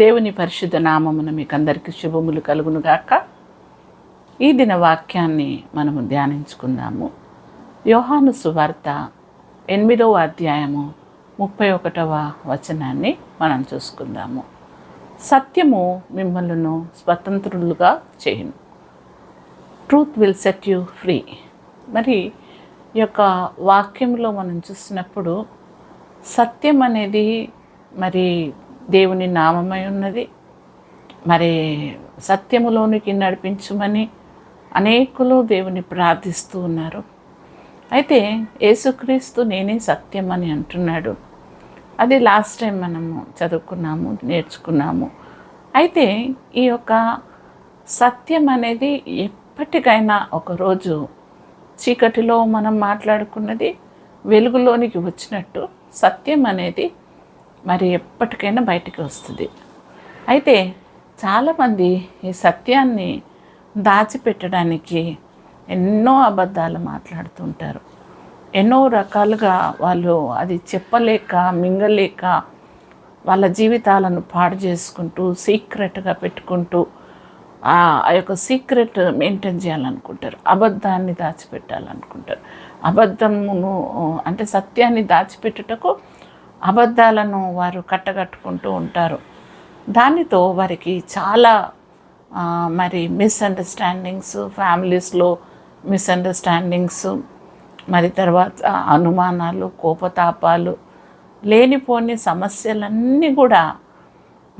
దేవుని పరిశుద్ధ నామమున మీకు అందరికీ శుభములు కలుగునుగాక. ఈ దిన వాక్యాన్ని మనము ధ్యానించుకుందాము. యోహాను సువార్త ఎనిమిదవ అధ్యాయము ముప్పై ఒకటవ వచనాన్ని మనం చూసుకుందాము. సత్యము మిమ్మల్ని స్వతంత్రులుగా చేయును. Truth will set you free. మరి ఈ యొక్క వాక్యంలో మనం చూసినప్పుడు సత్యం అనేది మరి దేవుని నామమై ఉన్నది. మరి సత్యములోనికి నడిపించమని అనేకులు దేవుని ప్రార్థిస్తూ ఉన్నారు. అయితే యేసుక్రీస్తు నేనే సత్యం అని అంటున్నాడు. అది లాస్ట్ టైం మనము చదువుకున్నాము నేర్చుకున్నాము. అయితే ఈ యొక్క సత్యం అనేది ఎప్పటికైనా ఒకరోజు చీకటిలో మనం మాట్లాడుకున్నది వెలుగులోనికి వచ్చినట్టు సత్యం అనేది మరి ఎప్పటికైనా బయటికి వస్తుంది. అయితే చాలామంది ఈ సత్యాన్ని దాచిపెట్టడానికి ఎన్నో అబద్ధాలు మాట్లాడుతుంటారు. ఎన్నో రకాలుగా వాళ్ళు అది చెప్పలేక మింగలేక వాళ్ళ జీవితాలను పాడు చేసుకుంటూ సీక్రెట్గా పెట్టుకుంటూ ఆ యొక్క సీక్రెట్ మెయింటైన్ చేయాలనుకుంటారు. అబద్ధాన్ని దాచిపెట్టాలనుకుంటారు. అబద్ధమును అంటే సత్యాన్ని దాచిపెట్టుటకు అబద్ధాలను వారు కట్టగట్టుకుంటూ ఉంటారు. దానితో వారికి చాలా మరి మిస్అండర్స్టాండింగ్స్ ఫ్యామిలీస్లో మిస్అండర్స్టాండింగ్స్ మరి తర్వాత అనుమానాలు కోపతాపాలు లేనిపోని సమస్యలన్నీ కూడా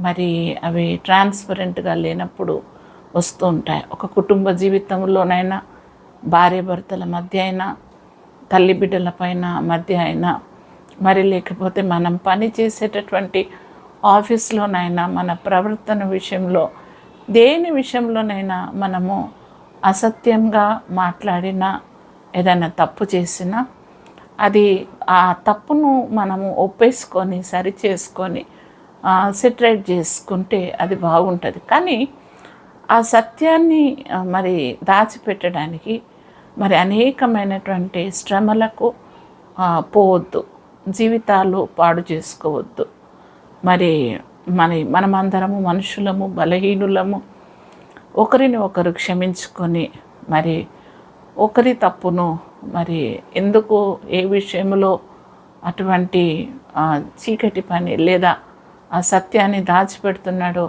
మరి అవి ట్రాన్స్పరెంట్గా లేనప్పుడు వస్తూ ఉంటాయి. ఒక కుటుంబ జీవితంలోనైనా భార్య భర్తల మధ్య అయినా తల్లి బిడ్డల పైన మధ్య అయినా మరి లేకపోతే మనం పని చేసేటటువంటి ఆఫీస్లోనైనా మన ప్రవర్తన విషయంలో దేని విషయంలోనైనా మనము అసత్యంగా మాట్లాడినా ఏదైనా తప్పు చేసినా అది ఆ తప్పును మనము ఒప్పేసుకొని సరి చేసుకొని సెటరేట్ చేసుకుంటే అది బాగుంటుంది. కానీ ఆ సత్యాన్ని మరి దాచిపెట్టడానికి మరి అనేకమైనటువంటి శ్రమలకు పోవద్దు. జీవితాలు పాడు చేసుకోవద్దు. మరి మరి మనమందరము మనుషులము బలహీనులము ఒకరిని ఒకరు క్షమించుకొని మరి ఒకరి తప్పును మరి ఎందుకు ఏ విషయంలో అటువంటి చీకటి పని లేదా ఆ సత్యాన్ని దాచిపెడుతున్నాడో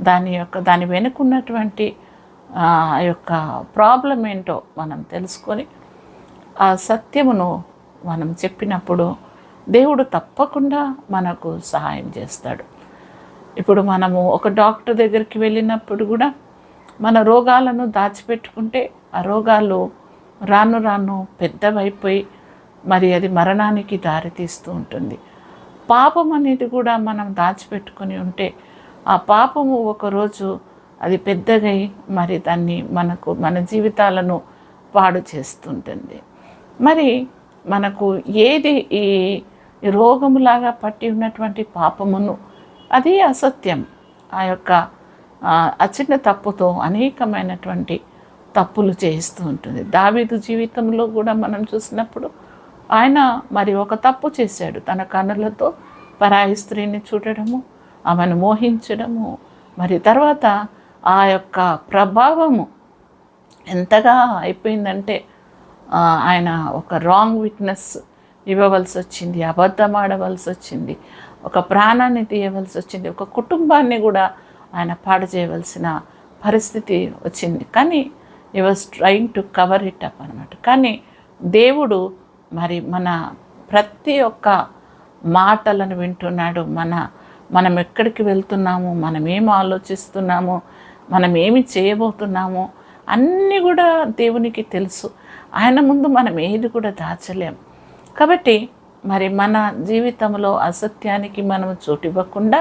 దాని యొక్క దాని వెనుకున్నటువంటి ఆ యొక్క ప్రాబ్లం ఏంటో మనం తెలుసుకొని ఆ సత్యమును మనం చెప్పినప్పుడు దేవుడు తప్పకుండా మనకు సహాయం చేస్తాడు. ఇప్పుడు మనము ఒక డాక్టర్ దగ్గరికి వెళ్ళినప్పుడు కూడా మన రోగాలను దాచిపెట్టుకుంటే ఆ రోగాలు రాను రాను పెద్దవైపోయి మరి అది మరణానికి దారితీస్తూ ఉంటుంది. పాపం అనేది కూడా మనం దాచిపెట్టుకొని ఉంటే ఆ పాపము ఒకరోజు అది పెద్దగై మరి దాన్ని మనకు మన జీవితాలను పాడు చేస్తుంటుంది. మరి మనకు ఏది ఈ రోగములాగా పట్టి ఉన్నటువంటి పాపమును అది అసత్యం. ఆ యొక్క ఆ, చిన్న తప్పుతో అనేకమైనటువంటి తప్పులు చేయిస్తూ ఉంటుంది. దావీదు జీవితంలో కూడా మనం చూసినప్పుడు ఆయన మరి ఒక తప్పు చేశాడు. తన కన్నులతో పరాయి స్త్రీని చూడడము ఆమెను మోహించడము మరి తర్వాత ఆ యొక్క ప్రభావము ఎంతగా అయిపోయిందంటే ఆయన ఒక రాంగ్ విట్నెస్ ఇవ్వవలసి వచ్చింది అబద్ధం ఆడవలసి వచ్చింది ఒక ప్రాణాన్ని తీయవలసి వచ్చింది ఒక కుటుంబాన్ని కూడా ఆయన పాడు చేయవలసిన పరిస్థితి వచ్చింది. కానీ ఈ was trying to cover it up అనమాట కానీ దేవుడు మరి మన ప్రతి ఒక్క మాటలను వింటున్నాడు. మన మనం ఎక్కడికి వెళ్తున్నాము? మనం ఏం ఆలోచిస్తున్నాము? మనం ఏమి చేయబోతున్నాము? అన్నీ కూడా దేవునికి తెలుసు. ఆయన ముందు మనం ఏది కూడా దాచలేము కాబట్టి మరి మన జీవితంలో అసత్యానికి మనము చోటివ్వకుండా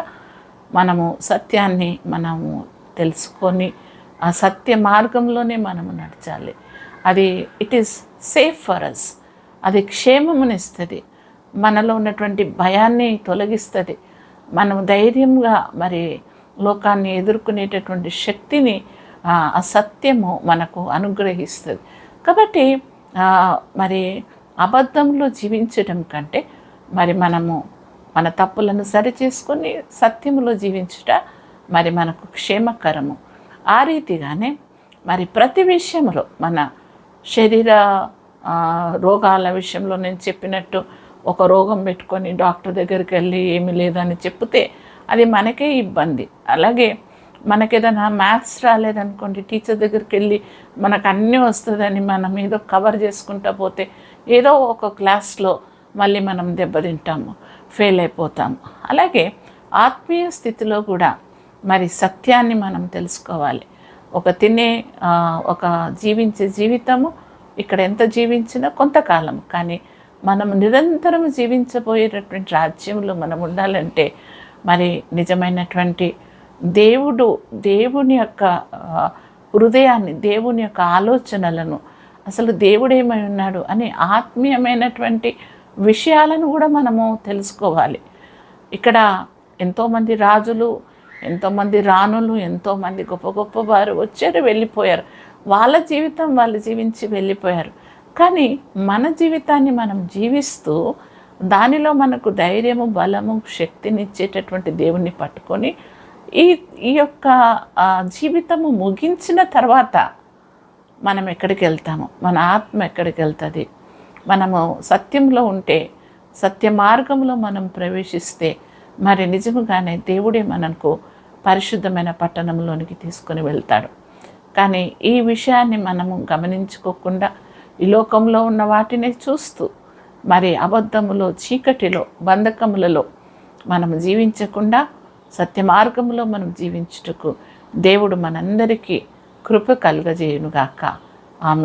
మనము సత్యాన్ని మనము తెలుసుకొని ఆ సత్య మార్గంలోనే మనము నడచాలి. అది it is safe for us అది క్షేమమునిస్తుంది. మనలో ఉన్నటువంటి భయాన్ని తొలగిస్తుంది. మనం ధైర్యంగా మరి లోకాన్ని ఎదుర్కొనేటటువంటి శక్తిని ఆ సత్యము మనకు అనుగ్రహిస్తుంది. కాబట్టి మరి అబద్ధంలో జీవించడం కంటే మరి మనము మన తప్పులను సరి చేసుకొని సత్యములో జీవించుట మరి మనకు క్షేమకరము. ఆ రీతిగానే మరి ప్రతి విషయంలో మన శరీర రోగాల విషయంలో నేను చెప్పినట్టు ఒక రోగం పెట్టుకొని డాక్టర్ దగ్గరికి వెళ్ళి ఏమీ లేదని చెప్తే అది మనకే ఇబ్బంది. అలాగే మనకి ఏదైనా మ్యాథ్స్ రాలేదనుకోండి టీచర్ దగ్గరికి వెళ్ళి మనకు అన్నీ వస్తుందని మనం ఏదో కవర్ చేసుకుంటా పోతే ఏదో ఒక క్లాస్లో మళ్ళీ మనం దెబ్బతింటాము ఫెయిల్ అయిపోతాము. అలాగే ఆత్మీయ స్థితిలో కూడా మరి సత్యాన్ని మనం తెలుసుకోవాలి. ఒక తినే ఒక జీవించే జీవితము ఇక్కడ ఎంత జీవించినా కొంతకాలం కానీ మనం నిరంతరం జీవించబోయేటటువంటి రాజ్యంలో మనం ఉండాలంటే మరి నిజమైనటువంటి దేవుడు దేవుని యొక్క హృదయాన్ని దేవుని యొక్క ఆలోచనలను అసలు దేవుడేమై ఉన్నాడు అని ఆత్మీయమైనటువంటి విషయాలను కూడా మనము తెలుసుకోవాలి. ఇక్కడ ఎంతోమంది రాజులు ఎంతోమంది రాణులు ఎంతోమంది గొప్ప గొప్ప వారు వచ్చారు వెళ్ళిపోయారు. వాళ్ళ జీవితం వాళ్ళు జీవించి వెళ్ళిపోయారు. కానీ మన జీవితాన్ని మనం జీవిస్తూ దానిలో మనకు ధైర్యము బలము శక్తినిచ్చేటటువంటి దేవుణ్ణి పట్టుకొని ఈ ఈ యొక్క జీవితము ముగించిన తర్వాత మనం ఎక్కడికి వెళ్తాము? మన ఆత్మ ఎక్కడికి వెళ్తుంది? మనము సత్యంలో ఉంటే సత్య మార్గంలో మనం ప్రవేశిస్తే మరి నిజముగానే దేవుడే మనకు పరిశుద్ధమైన పట్టణంలోనికి తీసుకొని వెళ్తాడు. కానీ ఈ విషయాన్ని మనము గమనించుకోకుండా ఈ లోకంలో ఉన్న వాటిని చూస్తూ మరి అబద్ధములో చీకటిలో బంధకములలో మనం జీవించకుండా సత్య మార్గంలో మనం జీవించుటకు దేవుడు మనందరికీ కృప కలుగజేయునుగాక. ఆమె